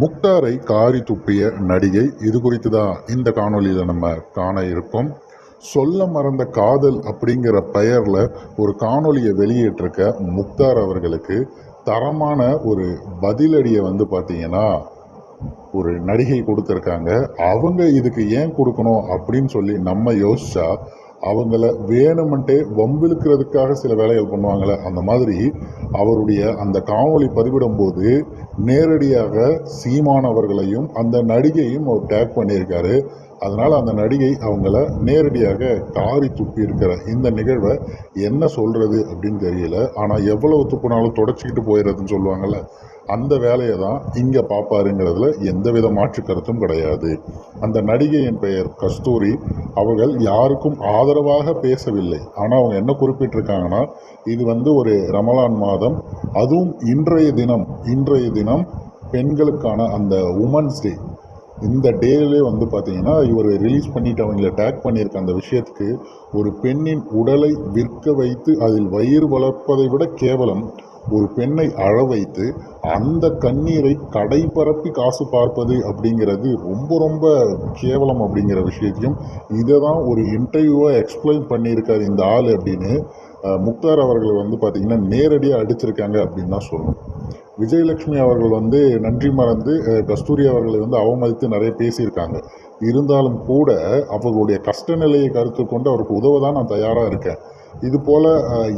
முக்தாரை காரி துப்பிய நடிகை இது குறித்து தான் இந்த காணொலியில் நம்ம காண இருக்கோம். சொல்ல மறந்த காதல் அப்படிங்கிற பெயரில் ஒரு காணொலியை வெளியிட்டிருக்க முக்தார் அவர்களுக்கு தரமான ஒரு பதிலடியை வந்து பார்த்தீங்கன்னா ஒரு நடிகை கொடுத்துருக்காங்க. அவங்க இதுக்கு ஏன் கொடுக்கணும் அப்படின்னு சொல்லி நம்ம யோசிச்சா அவங்கள வேணுமென்ட்டே வம்பிழுக்கிறதுக்காக சில வேலைகள் பண்ணுவாங்களே அந்த மாதிரி அவருடைய அந்த காணொளி பதிவிடும்போது நேரடியாக சீமான் அவர்களையும் அந்த நடிகையும் அவர் டேக் பண்ணியிருக்காரு. அதனால் அந்த நடிகை அவங்கள நேரடியாக காரி துப்பி இருக்கிற இந்த நிகழ்வை என்ன சொல்கிறது அப்படின்னு தெரியல. ஆனால் எவ்வளவு துப்புனாலும் தொடச்சிக்கிட்டு போயிடுறதுன்னு சொல்லுவாங்கள்ல அந்த வேலையை தான் இங்கே பார்ப்பாருங்கிறதுல எந்தவித மாற்று கருத்தும் கிடையாது. அந்த நடிகையின் பெயர் கஸ்தூரி. அவர்கள் யாருக்கும் ஆதரவாக பேசவில்லை. ஆனால் அவங்க என்ன குறிப்பிட்டிருக்காங்கன்னா இது வந்து ஒரு ரமலான் மாதம். அதுவும் இன்றைய தினம் இன்றைய தினம் பெண்களுக்கான அந்த உமன்ஸ் டே இந்த டேலே வந்து பார்த்தீங்கன்னா இவர் ரிலீஸ் பண்ணிட்டு அவங்கள டேக் பண்ணியிருக்க அந்த விஷயத்துக்கு ஒரு பெண்ணின் உடலை விற்க வைத்து அதில் வயிறு வளர்ப்பதை விட கேவலம் ஒரு பெண்ணை அழ வைத்து அந்த கண்ணீரை கடை பரப்பி காசு பார்ப்பது அப்படிங்கிறது ரொம்ப ரொம்ப கேவலம் அப்படிங்கிற விஷயத்தையும் இதை தான் ஒரு இன்டர்வியூவாக எக்ஸ்பிளைன் பண்ணியிருக்காரு இந்த ஆள் அப்படின்னு முக்தார் அவர்கள் வந்து பார்த்திங்கன்னா நேரடியாக அடிச்சிருக்காங்க அப்படின்னு தான் சொல்லணும். விஜயலட்சுமி அவர்கள் வந்து நன்றி மறந்து கஸ்தூரி அவர்களை வந்து அவமதித்து நிறைய பேசியிருக்காங்க. இருந்தாலும் கூட அவர்களுடைய கஷ்ட நிலையை கருத்து கொண்டு அவருக்கு உதவ தான் நான் தயாராக இருக்கேன். இது போல்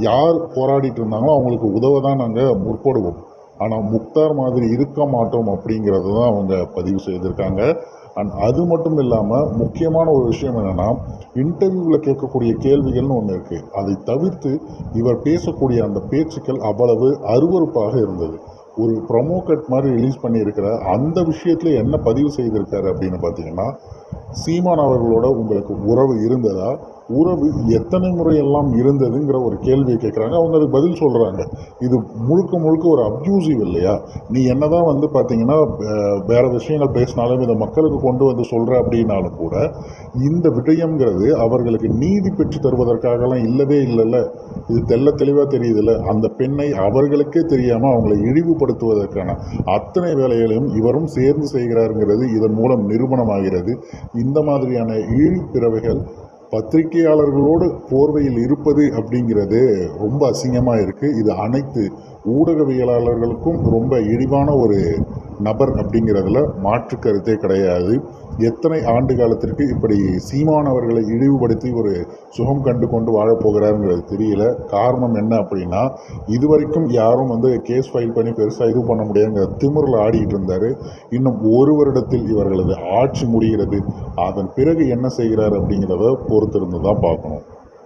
யார் போராடிட்டு இருந்தாங்களோ அவங்களுக்கு உதவ தான் நாங்கள் முற்படுவோம். ஆனால் முக்தார் மாதிரி இருக்க மாட்டோம் அப்படிங்கிறது தான் அவங்க பதிவு செய்திருக்காங்க. அண்ட் அது மட்டும் இல்லாமல் முக்கியமான ஒரு விஷயம் என்னென்னா இன்டர்வியூவில் கேட்கக்கூடிய கேள்விகள்னு ஒன்று இருக்குது அதை தவிர்த்து இவர் பேசக்கூடிய அந்த பேச்சுக்கள் அவ்வளவு அருவருப்பாக இருந்தது. ஒரு ப்ரொமோ கட் மாதிரி ரிலீஸ் பண்ணியிருக்கிற அந்த விஷயத்தில் என்ன பதிவு செய்திருக்காரு அப்படின்னு பார்த்தீங்கன்னா சீமான் அவர்களோட உங்களுக்கு உறவு இருந்ததா? உறவு எத்தனை முறையெல்லாம் இருந்ததுங்கிற ஒரு கேள்வியை கேட்குறாங்க. அவங்க அதுக்கு பதில் சொல்கிறாங்க இது முழுக்க முழுக்க ஒரு அப்யூசிவ் இல்லையா? நீ என்ன தான் வந்து பார்த்தீங்கன்னா வேறு விஷயங்கள் பேசினாலும் இதை மக்களுக்கு கொண்டு வந்து சொல்கிற அப்படின்னாலும் கூட இந்த விடயங்கிறது அவர்களுக்கு நீதி பெற்று தருவதற்காகலாம் இல்லவே இல்லைல்ல. இது தெள்ள தெளிவாக தெரியுதுல்ல. அந்த பெண்ணை அவர்களுக்கே தெரியாமல் அவங்களை மேம்படுத்துவதற்கான அத்தனை வேலைகளையும் இவரும் சேர்ந்து செய்கிறாருங்கிறது இதன் மூலம் நிரூபணமாகிறது. இந்த மாதிரியான ஈழ்பிறவைகள் பத்திரிகையாளர்களோடு போர்வையில் இருப்பது அப்படிங்கிறது ரொம்ப அசிங்கமாக இருக்குது இது அனைத்து ஊடகவியலாளர்களுக்கும் ரொம்ப இழிவான ஒரு நபர் அப்படிங்கிறதுல மாற்று கருத்தே கிடையாது. எத்தனை ஆண்டு காலத்திற்கு இப்படி சீமானவர்களை இழிவுபடுத்தி ஒரு சுகம் கண்டு கொண்டு வாழப்போகிறாருங்கிறது தெரியல. காரணம் என்ன அப்படின்னா இதுவரைக்கும் யாரும் வந்து கேஸ் ஃபைல் பண்ணி பெருசாக இது பண்ண முடியாதுங்கிற திமுறில் ஆடிக்கிட்டு இருந்தார். இன்னும் ஒரு வருடத்தில் இவர்களது ஆட்சி முடிகிறது. அதன் பிறகு என்ன செய்கிறார் அப்படிங்கிறத பொறுத்திருந்து தான் பார்க்கணும்.